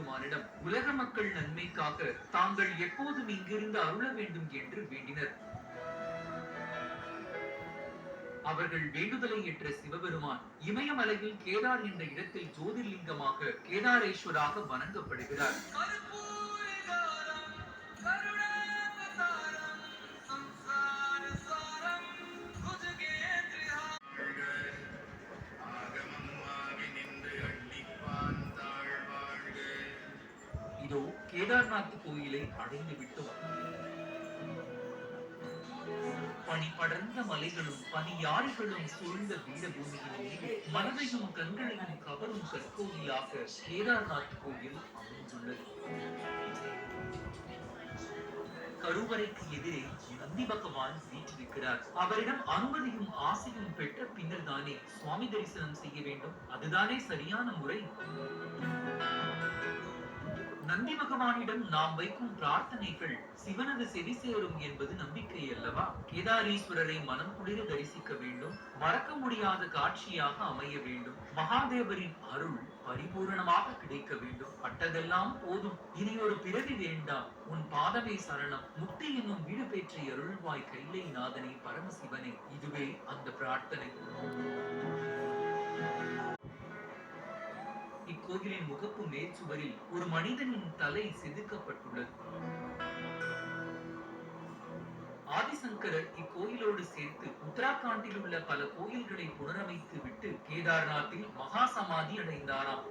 சிவபெருமானிடம் உலக மக்கள் நன்மைக்காக தாங்கள் எப்போதும் இங்கிருந்து அருள வேண்டும் என்று வேண்டினர். அவர்கள் வேண்டுதலை ஏற்ற சிவபெருமான் இமயமலையில் கேதார் என்ற இடத்தில் ஜோதிர்லிங்கமாக கேதாரேஸ்வராக வணங்கப்படுகிறார். இதோ கேதார்நாத் கோயிலை அடைந்து விட்டு பனி படர்ந்த மலைகளும் பனியாறுகளும் சூழ்ந்த வீரபூமியின் மனதையும் கண்களையும் கவரும் கற்கோவிலாக கேதார்நாத் கோயில் அமைந்துள்ளது. கருவறைக்கு எதிரே நந்தி பகவான் வீற்றிருக்கிறார். அவரிடம் அனுமதியும் ஆசையும் பெற்ற பின்னர் தானே சுவாமி தரிசனம் செய்ய வேண்டும்? அதுதானே சரியான முறை? நந்தி பகவானிடம் நாம் வைக்கும் பிரார்த்தனைகள் சிவனது செவி சேரும் என்பது நம்பிக்கை அல்லவா? கேதாரீஸ்வரரை மனம் குளிர தரிசிக்க வேண்டும். மறக்க முடியாத காட்சியாக அமைய வேண்டும். மகாதேவரின் அருள் பரிபூரணமாக கிடைக்க வேண்டும். பட்டதெல்லாம் போதும். இனி ஒரு பிறவி வேண்டாம். உன் பாதவை சரணம். முக்தி என்னும் வீடு பெற்ற அருள்வாய் கைலை நாதனை பரமசிவனே. இதுவே அந்த பிரார்த்தனை. கோயிலின் முகப்பு மேற்சுவரில் ஒரு மனிதனின் தலை செதுக்கப்பட்டுள்ளது. ஆதிசங்கரர் இக்கோயிலோடு சேர்த்து உத்தராகண்டில் உள்ள பல கோயில்களை புனரமைத்து விட்டு கேதார்நாத்தில் மகா சமாதி அடைந்தாராம்.